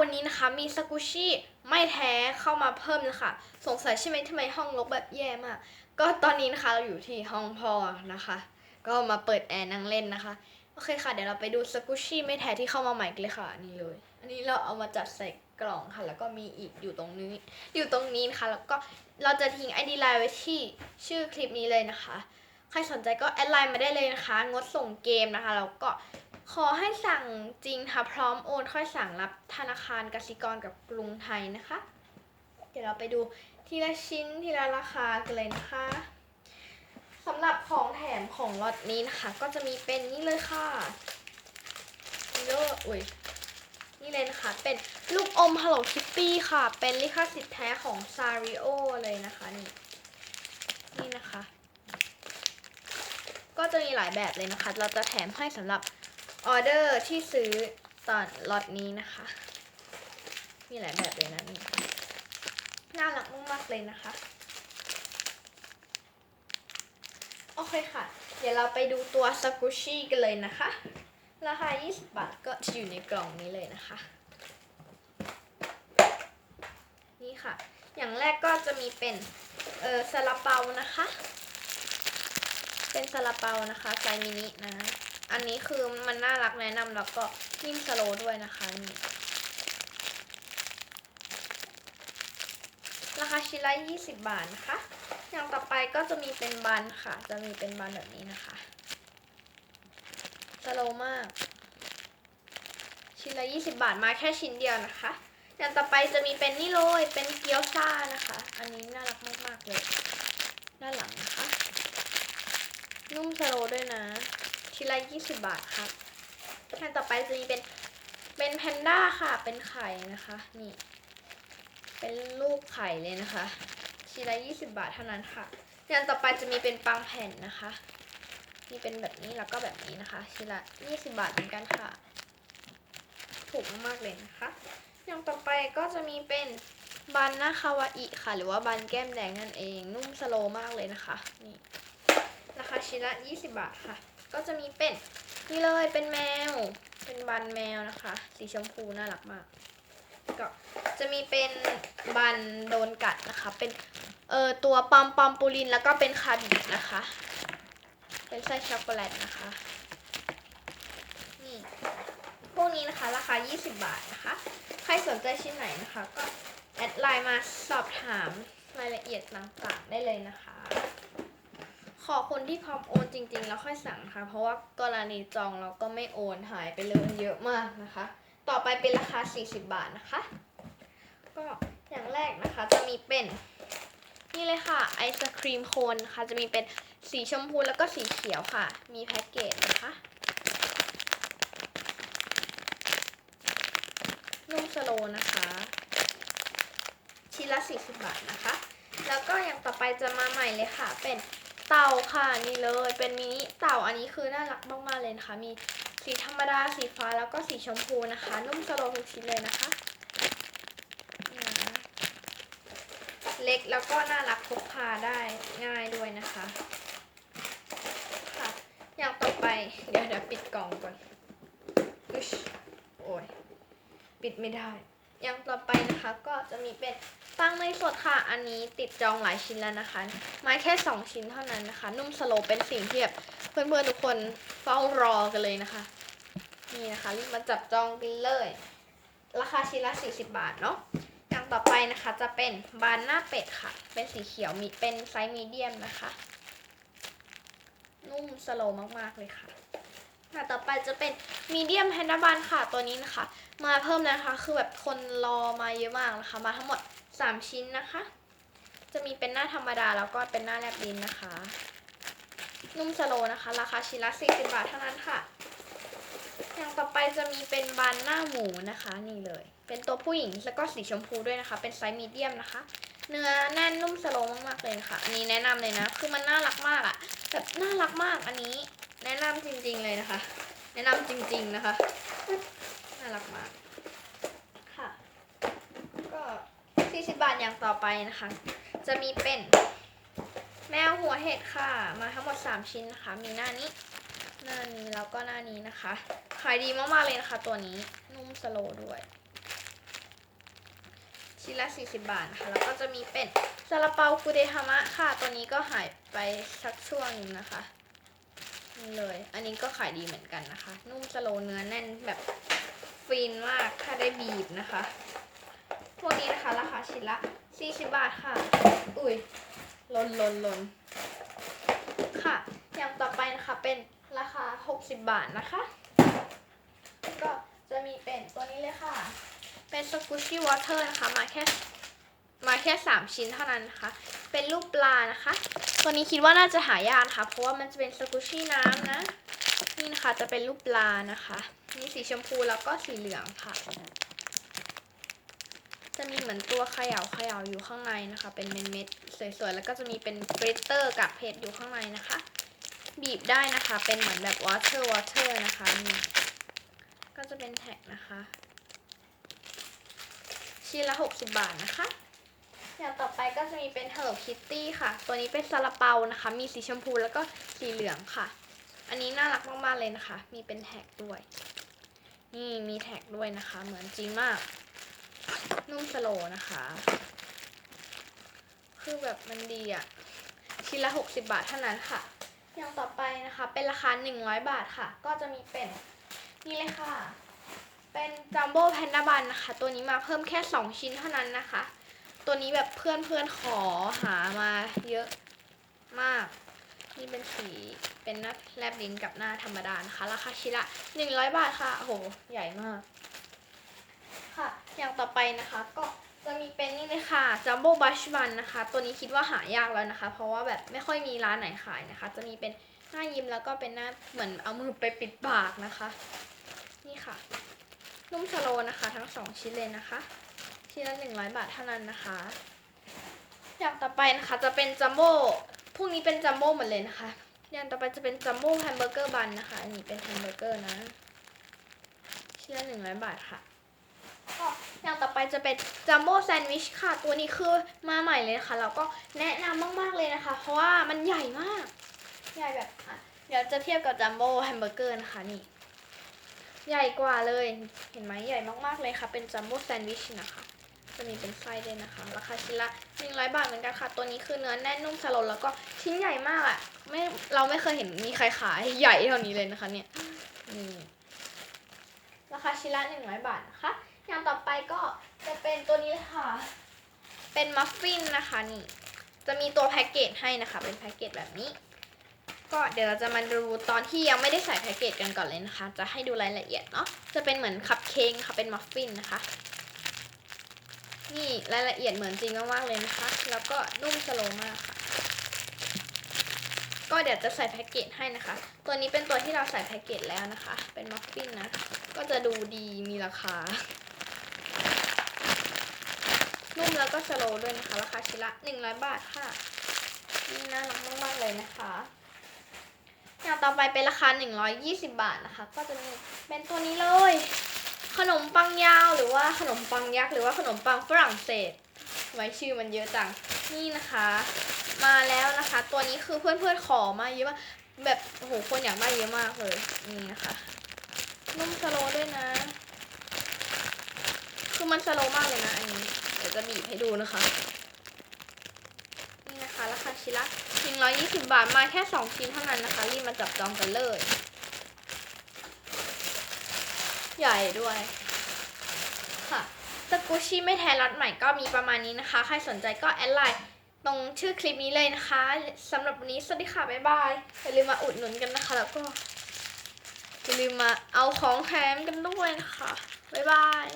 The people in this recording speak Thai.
วันนี้นะคะมีสกุชี่ไม่แท้เข้ามาเพิ่มนะคะ สงสัยใช่ไหมทำไมห้องรกแบบแย่มาก ก็ตอนนี้นะคะเราอยู่ที่ห้องพ่อนะคะ ก็มาเปิดแอร์นั่งเล่นนะคะ โอเคค่ะ เดี๋ยวเราไปดูสกุชี่ไม่แท้ที่เข้ามาใหม่กันเลยค่ะนี่เลย อันนี้เราเอามาจัดใส่กล่องค่ะ แล้วก็มีอีกอยู่ตรงนี้ อยู่ตรงนี้นะคะ แล้วก็เราจะทิ้ง ID ไลน์ไว้ที่ชื่อคลิปนี้เลยนะคะ ใครสนใจก็แอดไลน์มาได้เลยนะคะ งดส่งเกมนะคะ แล้วก็ ขอให้สั่งจริงค่ะ พร้อมโอนค่อยสั่งรับธนาคารกสิกรกับกรุงไทยนะคะ เดี๋ยวเราไปดูทีละชิ้นทีละราคากันเลยนะคะสำหรับของแถมของล็อตนี้นะคะ ก็จะมีเป็นนี่เลยค่ะนี่เลยอุ้ยนี่เลยนะคะ เป็นลูกอม Hello Kitty ค่ะ เป็นลิขสิทธิ์แท้ของ s a r i o เลยนะคะนี่นี่นะคะ ก็จะมีหลายแบบเลยนะคะ เราจะแถมให้สำหรับ ออเดอร์ที่ซื้อตอนล็อตนี้นะคะ มีหลายแบบเลยนะนี่น่ารักมากๆเลยนะคะ โอเคค่ะ เดี๋ยวเราไปดูตัวสกุชี่กันเลยนะคะ ราคา 20 บาทก็จะอยู่ในกล่องนี้เลยนะคะ นี่ค่ะ อย่างแรกก็จะมีเป็นเออซาลาเปานะคะ เป็นซาลาเปานะคะไซส์มินินะ อันนี้คือมันน่ารักแนะนำแล้วก็นิ่มสโลด้วยนะคะนี่ราคาชิ้นละ20 บาทนะคะ อย่างต่อไปก็จะมีเป็นบันค่ะ จะมีเป็นบันแบบนี้นะคะสโลมาก ชิ้นละ 20 บาทมาแค่ชิ้นเดียวนะคะ อย่างต่อไปจะมีเป็นนี่เลยเป็นเกี๊ยวซ่านะคะ อันนี้น่ารักมากๆเลย ด้านหลังนะคะ นุ่มสโลด้วยนะ ชิ้นละ20 บาทครับอย่างต่อไปจะมีเป็นเป็นแพนด้าค่ะ เป็นไข่นะคะ นี่ เป็นรูปไข่เลยนะคะ ชิ้นละ20 บาทเท่านั้นค่ะอย่างต่อไปจะมีเป็นปังแผ่นนะคะ มีเป็นแบบนี้แล้วก็แบบนี้นะคะ ชิ้นละ 20 บาทเหมือนกันค่ะ ถูกมากๆเลยนะคะ อย่างต่อไปก็จะมีเป็นบันนาคาวาอิค่ะ หรือว่าบันแก้มแดงนั่นเอง นุ่มสโลมากเลยนะคะ นี่ ราคาชิ้นละ 20 บาทค่ะ ก็จะมีเป็นนี่เลยเป็นแมว เป็นบันแมวนะคะ สีชมพูน่ารักมาก ก็จะมีเป็นบันโดนกัดนะคะ เป็นเอ่อตัวปอมปอมปูลินแล้วก็เป็นคาบินะคะ เป็นไส้ช็อกโกแลตนะคะนี่พวกนี้นะคะราคา 20 บาทนะคะ ใครสนใจชิ้นไหนนะคะ ก็แอดไลน์มาสอบถามรายละเอียดต่างๆได้เลยนะคะ ขอคนที่พร้อมโอนจริง ๆ แล้วค่อยสั่งค่ะ เพราะว่ากรณีจองเราก็ไม่โอนหายไปเลยเยอะมากนะคะ ต่อไปเป็นราคา 40 บาทนะคะ ก็อย่างแรกนะคะจะมีเป็นนี่เลยค่ะไอศครีมโคนนะคะจะมีเป็นสีชมพูแล้วก็สีเขียวค่ะ มีแพ็กเกจนะคะนุ่มสโลนะคะชิ้นละ40 บาทนะคะ แล้วก็อย่างต่อไปจะมาใหม่เลยค่ะเป็น เต่าค่ะนี่เลยเป็นมินิเต่าอันนี้คือน่ารักมากๆเลยนะคะมีสีธรรมดาสีฟ้าแล้วก็สีชมพูนะคะ นุ่มสโลทุกชิ้นเลยนะคะเล็กแล้วก็น่ารักพกพาได้ง่ายด้วยนะคะค่ะอย่างต่อไปเดี๋ยวเดี๋ยวปิดกล่องก่อนอึชโอ้ยปิดไม่ได้ อย่างต่อไปนะคะก็จะมีเป็นตั้งในสดค่ะ อันนี้ติดจองหลายชิ้นแล้วนะคะมาแค่ 2 ชิ้นเท่านั้นนะคะ นุ่มสโลเป็นสิ่งที่แบบเพื่อนๆทุกคนเฝ้ารอกันเลยนะคะ นี่นะคะรีบมาจับจองกันเลย ราคาชิ้นละ 40 บาทเนาะอย่างต่อไปนะคะจะเป็นบานหน้าเป็ดค่ะ เป็นสีเขียวมีเป็นไซส์มีเดียมนะคะ นุ่มสโลมากๆเลยค่ะ ค่ะต่อไปจะเป็นมีเดียมแพนด้าบันค่ะตัวนี้นะคะ มาเพิ่มนะคะ คือแบบคนรอมาเยอะมากนะคะ มาทั้งหมด 3 ชิ้นนะคะ จะมีเป็นหน้าธรรมดาแล้วก็เป็นหน้าแลบดินนะคะ นุ่มสโลนะคะ ราคาชิ้นละ40บาทเท่านั้นค่ะ อย่างต่อไปจะมีเป็นบานหน้าหมูนะคะนี่เลย เป็นตัวผู้หญิงแล้วก็สีชมพูด้วยนะคะ เป็นไซส์มีเดียมนะคะ เนื้อแน่นนุ่มสโลมากๆเลยค่ะ อันนี้แนะนำเลยนะ คือมันน่ารักมากอะแบบน่ารักมากอันนี้ แนะนำจริงๆเลยนะคะ แนะนำจริง ๆนะคะ น่ารักมากค่ะ ก็40บาทอย่างต่อไปนะคะ จะมีเป็นแมวหัวเห็ดค่ะ มาทั้งหมด 3 ชิ้นนะคะ มีหน้านี้ หน้านี้แล้วก็หน้านี้นะคะ ขายดีมากๆเลยนะคะ ตัวนี้ นุ่มสโลด้วย ชิ้นละ 40 บาทนะคะ แล้วก็จะมีเป็นซาลาเปาคูเดฮามะค่ะ ตัวนี้ก็หายไปสักช่วงนึงนะคะ นี่เลย อันนี้ก็ขายดีเหมือนกันนะคะ นุ่มสโลเนื้อแน่นแบบฟินมากถ้าได้บีบนะคะ พวกนี้นะคะราคาชิ้นละ 40 บาทค่ะ อุ้ยลนลนลนค่ะ อย่างต่อไปนะคะเป็นราคา 60 บาทนะคะ ก็จะมีเป็นตัวนี้เลยค่ะ เป็นสกูชี่วอเตอร์นะคะ มาแค่มาแค่ 3 ชิ้นเท่านั้นนะคะ เป็นรูปปลานะคะ ตัวนี้คิดว่าน่าจะหายากนะคะ เพราะว่ามันจะเป็นสกูชี่น้ำนะ นี่นะคะจะเป็นรูปปลานะคะ มีสีชมพูแล้วก็สีเหลืองค่ะ จะมีเหมือนตัวเขย่าเขย่าอยู่ข้างในนะคะ เป็นเม็ดๆสวยๆ แล้วก็จะมีเป็นกริตเตอร์กับเพชรอยู่ข้างในนะคะ บีบได้นะคะ เป็นเหมือนแบบ water water นะคะนี่ก็จะเป็นแท็กนะคะ ชิ้นละ 60 บาทนะคะ อย่างต่อไปก็จะมีเป็น Hello Kitty ค่ะ ตัวนี้เป็นซาลาเปานะคะ มีสีชมพูแล้วก็สีเหลืองค่ะ อันนี้น่ารักมากๆเลยนะคะ มีเป็นแท็กด้วย นี่มีแท็กด้วยนะคะ เหมือนจริงมาก นุ่มสโลนะคะ คือแบบมันดีอะชิ้นละ 60 บาทเท่านั้นค่ะ อย่างต่อไปนะคะ เป็นราคา 100 บาทค่ะ ก็จะมีเป็นนี่เลยค่ะ เป็นจัมโบ้แพนด้าบันนะคะ ตัวนี้มาเพิ่มแค่ 2 ชิ้นเท่านั้นนะคะ ตัวนี้แบบเพื่อนเพื่อนๆขอหามาเยอะมาก นี่เป็นสีเป็นหน้าแลบลิ้นกับหน้าธรรมดานะคะ ราคาชิ้นละ100บาทค่ะ โอ้โห ใหญ่มาก ค่ะ อย่างต่อไปนะคะก็จะมีเป็นนี่เลยค่ะจัมโบ้บัชบันนะคะ ตัวนี้คิดว่าหายากแล้วนะคะ เพราะว่าแบบไม่ค่อยมีร้านไหนขายนะคะ จะมีเป็นหน้ายิ้มแล้วก็เป็นหน้าเหมือนเอามือไปปิดปากนะคะ นี่ค่ะ นุ่มสโลนะคะ ทั้งสองชิ้นเลยนะคะ ชิ้นละหนึ่งร้อยบาทเท่านั้นนะคะ อย่างต่อไปนะคะจะเป็นจัมโบ้พวกนี้เป็นจัมโบ้หมดเลยนะคะ อย่างต่อไปจะเป็นจัมโบ้แฮมเบอร์เกอร์บันนะคะ อันนี้เป็นแฮมเบอร์เกอร์นะชิ้นละหนึ่งร้อยบาทค่ะก็อย่างต่อไปจะเป็นจัมโบ้แซนด์วิชค่ะ ตัวนี้คือมาใหม่เลยนะคะแล้วก็แนะนำมากๆเลยนะคะ เพราะว่ามันใหญ่มาก ใหญ่แบบเดี๋ยวจะเทียบกับจัมโบ้แฮมเบอร์เกอร์นะคะนี่ ใหญ่กว่าเลย เห็นไหมใหญ่มากๆเลยค่ะ เป็นจัมโบ้แซนด์วิชนะคะ จะมีเป็นไส้ด้วยนะคะ ราคาชิ้นละ100 บาทเหมือนกันค่ะ ตัวนี้คือเนื้อแน่นนุ่มสลดแล้วก็ชิ้นใหญ่มากอะไม่เราไม่เคยเห็นมีใครขายใหญ่เท่านี้เลยนะคะเนี่ยนี่ราคาชิ้นละ100 บาทนะคะ อย่างต่อไปก็จะเป็นตัวนี้ค่ะ เป็นมัฟฟินนะคะนี่ จะมีตัวแพ็กเกจให้นะคะ เป็นแพ็กเกจแบบนี้ ก็เดี๋ยวเราจะมาดูตอนที่ยังไม่ได้ใส่แพ็กเกจกันก่อนเลยนะคะ จะให้ดูรายละเอียดเนาะ จะเป็นเหมือนคัพเค้กค่ะ เป็นมัฟฟินนะคะ นี่รายละเอียดเหมือนจริงมากๆเลยนะคะ แล้วก็นุ่มสโลมากค่ะ ก็เดี๋ยวจะใส่แพ็กเกจให้นะคะ ตัวนี้เป็นตัวที่เราใส่แพ็กเกจแล้วนะคะ เป็นมัฟฟินนะ ก็จะดูดีมีราคา นุ่มแล้วก็สโลด้วยนะคะ ราคาชิ้นละ 100 บาทค่ะ นี่น่ารักมากๆเลยนะคะอย่างต่อไปเป็นราคา 120 บาทนะคะ ก็จะมีเป็นตัวนี้เลย ขนมปังยาวหรือว่าขนมปังยักษ์หรือว่าขนมปังฝรั่งเศสไว้ชื่อมันเยอะจังนี่นะคะ มาแล้วนะคะ ตัวนี้คือเพื่อนๆขอมาเยอะมากแบบโอ้โหคนอยากได้เยอะมากเลยนี่นะคะนุ่มสโลด้วยนะ คือมันสโลมากเลยนะอันนี้เดี๋ยวจะบีบให้ดูนะคะ นี่นะคะราคาชิ้นละ120บาทมาแค่2ชิ้นเท่านั้นนะคะรีบมาจับจองกันเลย ใหญ่ด้วยค่ะสกูชี่ไม่แท้รัดใหม่ก็มีประมาณนี้นะคะ ใครสนใจก็แอดไลน์ตรงชื่อคลิปนี้เลยนะคะสำหรับวันนี้สวัสดีค่ะ บ๊ายบาย อย่าลืมมาอุดหนุนกันนะคะ แล้วก็อย่าลืมมาเอาของแถมกันด้วยนะคะ บ๊ายบาย